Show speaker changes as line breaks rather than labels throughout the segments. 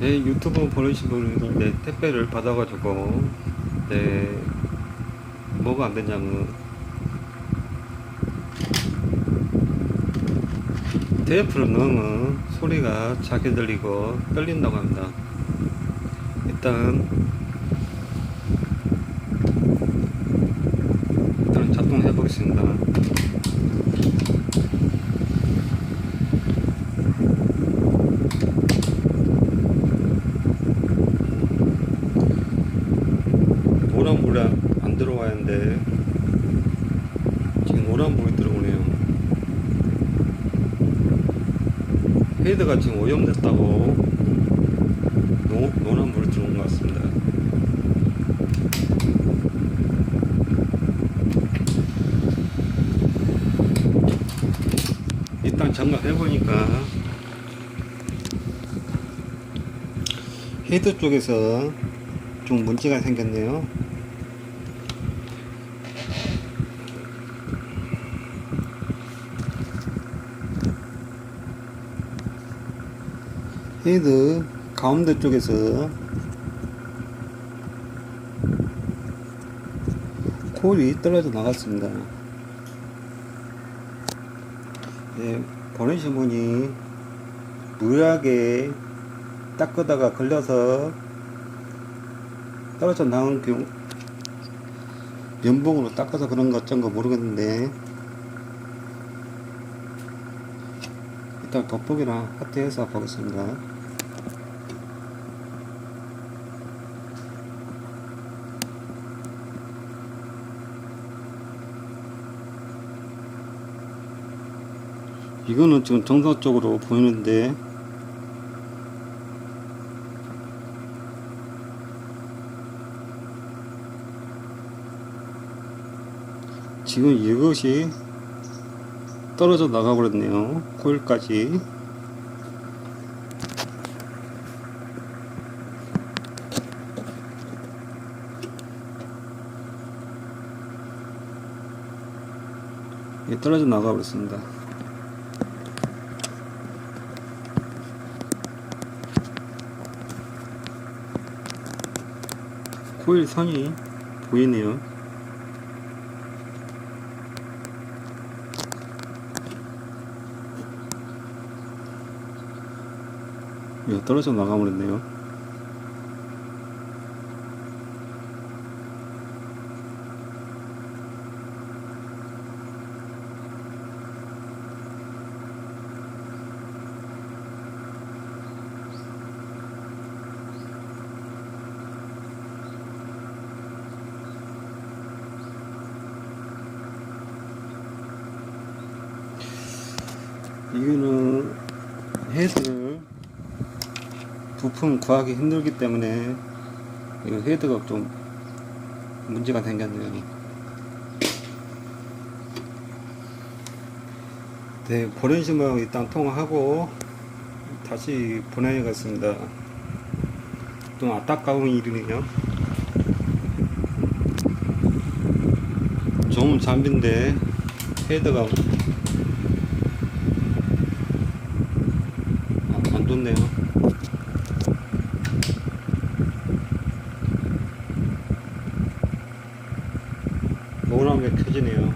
네, 유튜브 보내신 분이 네, 택배를 받아가지고, 네, 뭐가 안 되냐면, 테이프를 넣으면 소리가 작게 들리고 떨린다고 합니다. 일단 작동해 보겠습니다. 노란 불이 안 들어와야 하는데 지금 노란 불이 들어오네요 헤드가 지금 오염됐다고 노, 노란 불이 들어온 것 같습니다 일단 점검해 보니까 헤드 쪽에서 좀 문제가 생겼네요. 헤드 가운데 쪽에서 콜이 떨어져 나갔습니다. 네, 보내신 분이 무리하게 닦으다가 걸려서 떨어져 나온 경우 면봉으로 닦아서 그런 거 어쩐 거 모르겠는데 일단 돋보기랑 하트해서 보겠습니다. 이거는 지금 정상적으로 보이는데 지금 이것이 떨어져 나가 버렸네요. 코일까지. 예, 떨어져 나가 버렸습니다. 코일 선이 보이네요 예, 떨어져 나가버렸네요. 이거는 헤드를 부품 구하기 힘들기 때문에 이거 헤드가 좀 문제가 생겼네요. 네, 보내신 분 일단 통화하고 다시 보내야겠습니다. 좀 안타까운 일이네요. 좋은 장비인데 헤드가 안- 안 좋네요. 노란게 켜지네요.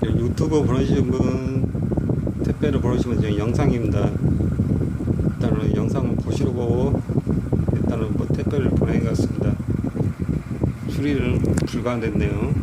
네, 유튜브 보내주신 분 택배를 보내주시면 지금 영상입니다. 일단은 영상을 보시고 일단은 뭐 택배를 보내는 것 같습니다. 수리는 불가됐네요.